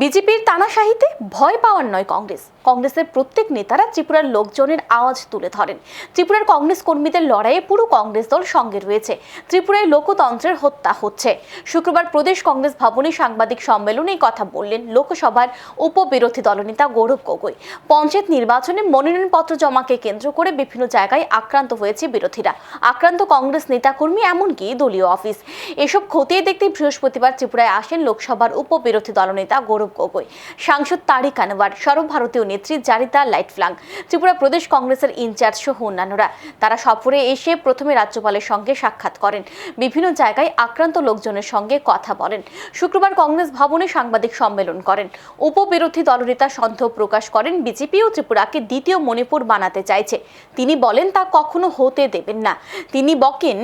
বিজেপির তানাশাহিতে ভয় পাওয়ার নয় কংগ্রেস। কংগ্রেসের প্রত্যেক নেতারা ত্রিপুরার লোকজনের আওয়াজ তুলে ধরেন। ত্রিপুরার কংগ্রেস কর্মীদের লড়াইয়ে পুরো কংগ্রেস দল সঙ্গে রয়েছে। ত্রিপুরায় লোকতন্ত্রের হত্যা হচ্ছে। শুক্রবার প্রদেশ কংগ্রেস ভবনে সাংবাদিক সম্মেলনে কথা বললেন লোকসভার উপবিরোধী দলনেতা গৌরব গগৈ। পঞ্চায়েত নির্বাচনে মনোনয়নপত্র জমাকে কেন্দ্র করে বিভিন্ন জায়গায় আক্রান্ত হয়েছে বিরোধীরা। আক্রান্ত কংগ্রেস নেতাকর্মী এমনকি দলীয় অফিস। এসব খতিয়ে দেখতে বৃহস্পতিবার ত্রিপুরায় আসেন লোকসভার উপবিরোধী দলনেতা গৌরব গগৈ। সাংসদ তারিক আনোয়ার, সর্বভারতীয় নেত্রী জারিতা লাইটফ্লাং। ত্রিপুরা প্রদেশ কংগ্রেসের ইনচার্জ সহ অন্যান্যরা। তারা সফরে এসে প্রথমে রাজ্যপালের সঙ্গে সাক্ষাৎ করেন। বিভিন্ন জায়গায় আক্রান্ত লোকজনের সঙ্গে কথা বলেন। শুক্রবার কংগ্রেস ভবনে সাংবাদিক সম্মেলন করেন। উপবিরোধী দলনেতা সন্দেহ প্রকাশ করেন বিজেপিও ত্রিপুরাকে দ্বিতীয় মণিপুর বানাতে চাইছে। তিনি বলেন তা কখনো হতে দেবেন না। তিনি বকেন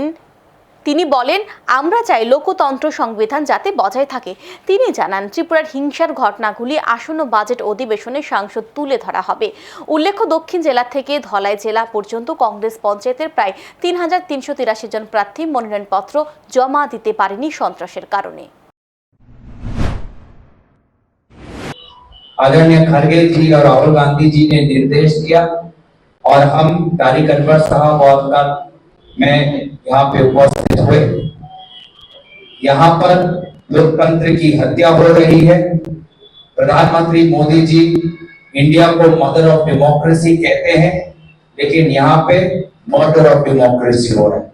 তিনি বলেন আমরা চাই লোকতন্ত্র সংবিধান যাতে বজায় থাকে তিনি জানান ত্রিপুরার হিংসার ঘটনাগুলি আসন্ন বাজেট অধিবেশনে সাংসদ তুলে ধরা হবে উল্লেখ্য দক্ষিণ জেলা থেকে ধলাই জেলা পর্যন্ত কংগ্রেস পঞ্চায়েতের প্রায় তিন হাজার তিনশো তিরাশি জন প্রার্থী মনোনয়নপত্র জমা দিতে পারেনি সন্ত্রাসের কারণে आदरणीय खड़गे जी और राहुल गांधी जी ने निर्देश दिया और हम तारिक अनवर साहब और कल में यहाँ पे उपस्थित हुए। यहाँ पर लोकतंत्र की हत्या हो रही है। प्रधानमंत्री मोदी जी इंडिया को मदर ऑफ़ डेमोक्रेसी कहते हैं, लेकिन यहाँ पे मर्डर ऑफ़ डेमोक्रेसी हो रहा है।